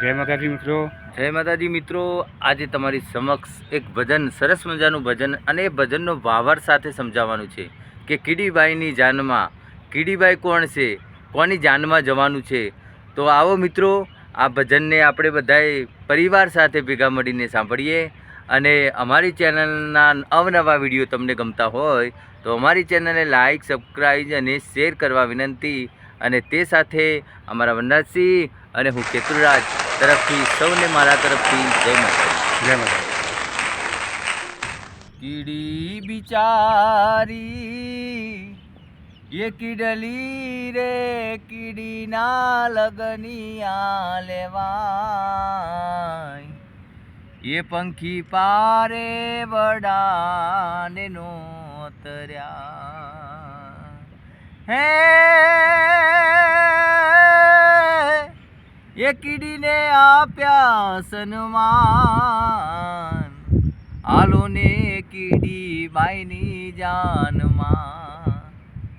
જય માતાજી મિત્રો. જય માતાજી મિત્રો, આજે તમારી સમક્ષ એક ભજન, સરસ મજાનું ભજન અને એ ભજનનો વાવર સાથે સમજાવવાનું છે કે કીડીબાઈની જાનમાં, કીડીબાઈ કોણ છે, કોની જાનમાં જવાનું છે? તો આવો મિત્રો, આ ભજનને આપણે બધાએ પરિવાર સાથે ભેગા મળીને સાંભળીએ અને અમારી ચેનલના અવનવા વીડિયો તમને ગમતા હોય તો અમારી ચેનલને લાઇક સબસ્ક્રાઈબ અને શેર કરવા વિનંતી અને તે સાથે અમારા વનરાજસિંહ અને હું કેતુરાજ તરફથી સૌને મારા તરફથી જય માતા જય માતા કીડી બિચારી એ કીડલી રે કીડીના લગનિયા લેવાય. એ પંખી પારે વડાને નોતર્યા. હે એ કીડીને આપ્યા સન્માન. હાલોને કીડી બાઈની જાનમાં.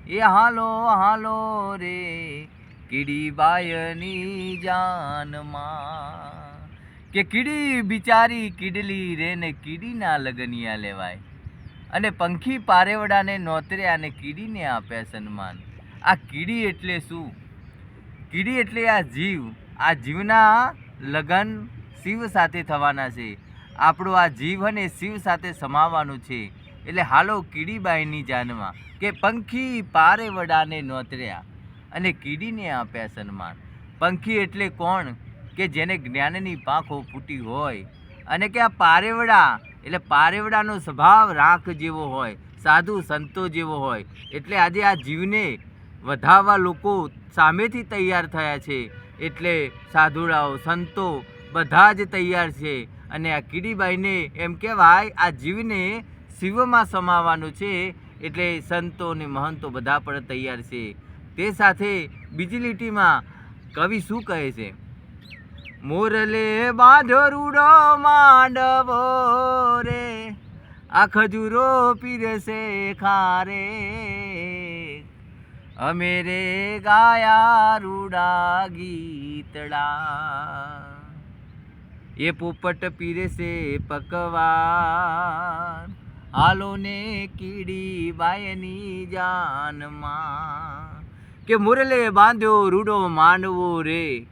એ હાલો હાલો રે કીડી બાયની જાનમાં. કે કીડી બિચારી કીડલી રે ને કીડીના લગનિયા લેવાય. અને પંખી પારેવડાને નોતર્યા અને કીડીને આપ્યા સન્માન. આ કીડી એટલે શું? કીડી એટલે આ જીવ. આ જીવના લગન શિવ સાથે થવાના છે. આપણો આ જીવ અને શિવ સાથે સમાવાનું છે. એટલે હાલો કીડીબાઈની જાનમાં કે પંખી પારે વડાને નોતર્યા અને કીડીને આપ્યા સન્માન. પંખી એટલે કોણ? કે જેને જ્ઞાનની પાંખો ફૂટી હોય. અને કે આ પારેવડા, એટલે પારેવડાનો સ્વભાવ રાખ જેવો હોય, સાધુ સંતો જેવો હોય. એટલે આજે આ જીવને વધાવવા લોકો સામેથી તૈયાર થયા છે. એટલે સાધુડાઓ સંતો બધા જ તૈયાર છે. અને આ કીડીબાઈને એમ કહેવાય, આ જીવને શિવમાં સમાવવાનું છે. એટલે સંતો અને મહંતો બધા પણ તૈયાર છે. તે સાથે બીજી લીટીમાં કવિ શું કહે છે? મોરલે બાંધો રૂડો માંડવો રે, આ ખજૂરો પીરસે ખારે. અમે રે ગાયા રૂડા ગીતડા એ પોપટ પીરસે પકવાન હાલો ને કીડી બાયની જાનમાં કે મુરલે બાંધ્યો રૂડો માંડવો રે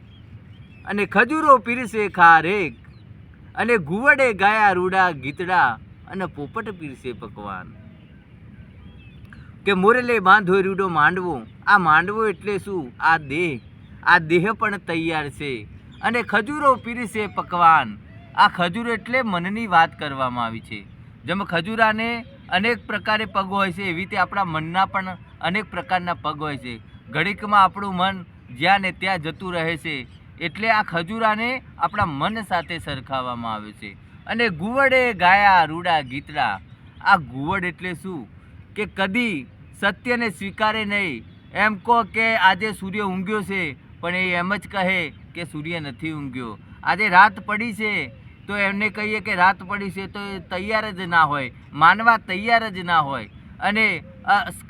અને ખજૂરો પીરસે ખારેક અને ગુવડે ગાયા રૂડા ગીતડા અને પોપટ પીરસે પકવાન કે મોરલે બાંધો રૂડો માંડવો. આ માંડવો એટલે શું? આ દેહ. આ દેહ પણ તૈયાર છે. અને ખજૂરો પીરસે પકવાન. આ ખજૂર એટલે મનની વાત કરવામાં આવી છે. જેમ ખજૂરાને અનેક પ્રકારે પગ હોય છે, એવી રીતે આપણા મનના પણ અનેક પ્રકારના પગ હોય છે. ઘડીકમાં આપણું મન જ્યાં ને ત્યાં જતું રહે છે. એટલે આ ખજૂરાને આપણા મન સાથે સરખાવવામાં આવે છે. અને ગુવડે ગાયા રૂડા ગીતડા. આ ગુવડ એટલે શું? કે કદી સત્યને સ્વીકારે નહીં. એમ કહો કે આજે સૂર્ય ઊંઘ્યો છે, પણ એ એમ જ કહે કે સૂર્ય નથી ઊંઘ્યો. આજે રાત પડી છે, તો એમને કહીએ કે રાત પડી છે તો એ તૈયાર જ ના હોય, માનવા તૈયાર જ ના હોય. અને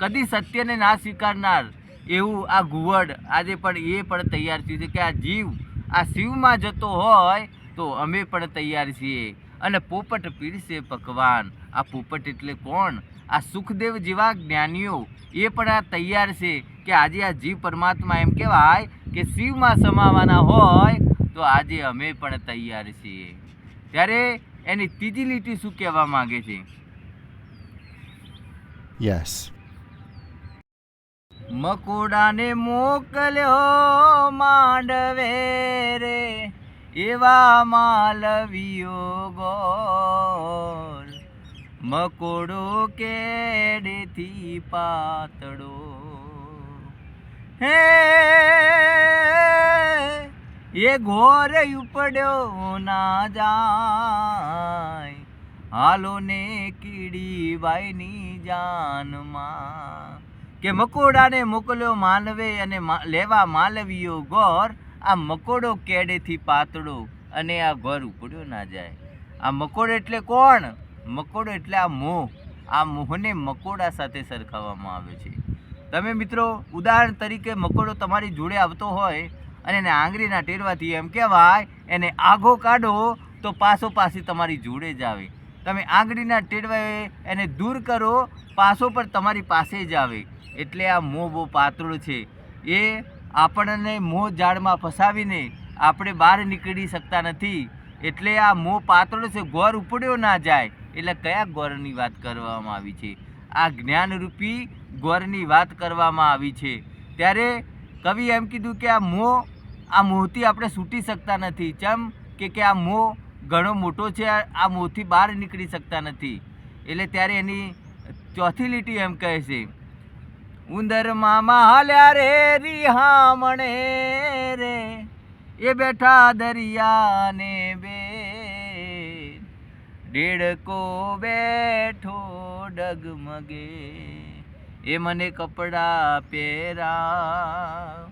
કદી સત્યને ના સ્વીકારનાર એવું આ ઘુવડ આજે પણ એ પણ તૈયાર થયું છે કે આ જીવ આ શિવમાં જતો હોય તો અમે પણ તૈયાર છીએ. અને પોપટ પીરસે પકવાન. આ પોપટ એટલે કોણ? આ સુખદેવ જેવા જ્ઞાનીઓ. એ પણ આ તૈયાર છે કે આજે આ જીવ પરમાત્મા એમ કહેવાય કે શિવમાં સમાવાના હોય તો આજે અમે પણ તૈયાર છીએ. ત્યારે એની ત્રીજી લીટી શું કહેવા માંગે છે? યસ મકોડાને મોકલ્યો માંડવે રે. એવા માલવીઓ ગોર મકોડો કેડથી પાતળો. હે, એ ઘોર ઉપડ્યો ના જાય. હાલો ને કીડી બાઈની જાનમાં. કે મકોડાને મોકલ્યો માનવે અને લેવા માલવીયો ગોર. આ મકોડો કેડેથી પાતળો અને આ ઘર ઉપડ્યો ના જાય. આ મકોડો એટલે કોણ? મકોડો એટલે આ મોહ. આ મોહને મકોડા સાથે સરખાવવામાં આવે છે. તમે મિત્રો, ઉદાહરણ તરીકે મકોડો તમારી જોડે આવતો હોય અને એને આંગળીના ટેરવાથી એમ કહેવાય, એને આઘો કાઢો તો પાસો પાસી તમારી જોડે જ આવે. તમે આંગળીના ટેરવાએ એને દૂર કરો પાસો પણ તમારી પાસે જ આવે. એટલે આ મોહ બહુ પાતળો છે. એ આપણને મોહ જાળમાં ફસાવીને આપણે બહાર નીકળી શકતા નથી. એટલે આ મોહ પાતળો છે, ગોર ઉપડ્યો ના જાય. એટલે કયા ગોરની વાત કરવામાં આવી છે? આ જ્ઞાનરૂપી ગોરની વાત કરવામાં આવી છે. ત્યારે કવિ એમ કીધું કે આ મોહ આ મોહથી આપણે છૂટી શકતા નથી. ચમ કે કે આ મોહ ઘણો મોટો છે, આ મોહથી બહાર નીકળી શકતા નથી. એટલે ત્યારે એની ચોથી લીટી એમ કહે છે ઉંદર મામા હાલ્યા રે રિહામણે રે. એ બેઠા દરિયાને બે ડેડકો બેઠો ડગમગે. એ મને કપડા પહેરા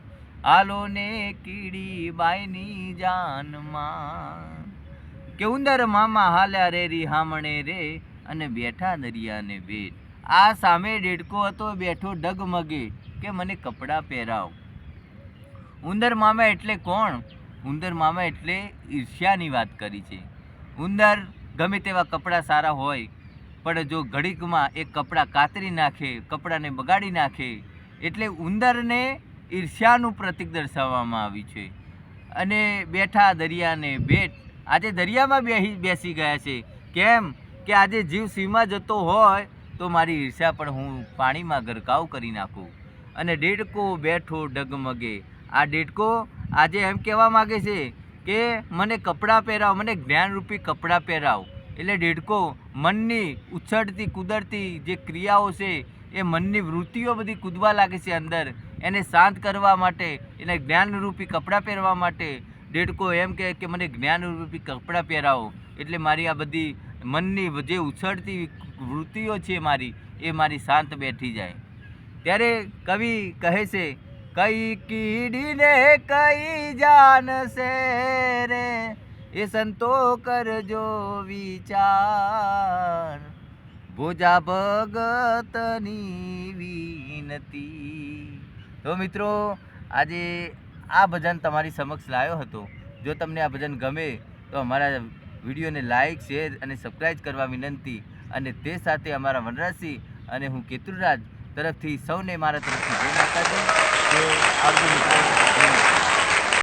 આલો ને કીડી બાઈની જાનમાં. કે ઉંદર મામા હાલ્યા રે રિહામણે રે અને બેઠા દરિયાને બેટ આ સામે ડેડકો હતો, બેઠો ડગમગે કે મને કપડાં પહેરાવ. ઉંદર મામા એટલે કોણ? ઉંદર મામા એટલે ઈર્ષ્યાની વાત કરી છે. ઉંદર ગમે તેવા કપડાં સારા હોય, પણ જો ઘડીકમાં એ કપડાં કાતરી નાખે, કપડાને બગાડી નાખે, એટલે ઉંદરને ઈર્ષ્યાનું પ્રતિક દર્શાવવામાં આવ્યું છે. અને બેઠા દરિયાને બેટ, આજે દરિયામાં બેસી ગયા છે. કેમ? કે આજે જીવ સીમા જતો હોય તો મારી ઈર્ષ્યા પણ હું પાણીમાં ગરકાવ કરી નાખું. અને દેડકો બેઠો ડગમગે. આ દેડકો આજે એમ કહેવા માગે છે કે મને કપડાં પહેરાવ, મને જ્ઞાનરૂપી કપડાં પહેરાવ. એટલે દેડકો મનની ઉછળતી, કુદરતી જે ક્રિયાઓ છે, એ મનની વૃત્તિઓ બધી કૂદવા લાગે છે અંદર. એને શાંત કરવા માટે, એને જ્ઞાનરૂપી કપડાં પહેરવા માટે દેડકો એમ કહે કે મને જ્ઞાનરૂપી કપડાં પહેરાવો. એટલે મારી આ બધી મનની જે ઉછળતી વૃત્તિઓ છે મારી, એ મારી શાંત બેઠી જાય. ત્યારે કવિ કહે છે, કઈ કીડીને કઈ જાનશે રે? એ સંતો કરજો વિચાર. ભોજા ભગતની વિનતી. તો મિત્રો, આજે આ ભજન તમારી સમક્ષ લાવ્યો હતો. જો તમને આ ભજન ગમે તો અમારા વિડીયોને લાઇક, શેર અને સબસ્ક્રાઈબ કરવા વિનંતી અને તે સાથે અમારા વનરાજસિંહ અને હું કેતુરાજ તરફથી સૌને મારા તરફથી જય માતાજી આવજો મિત્રો.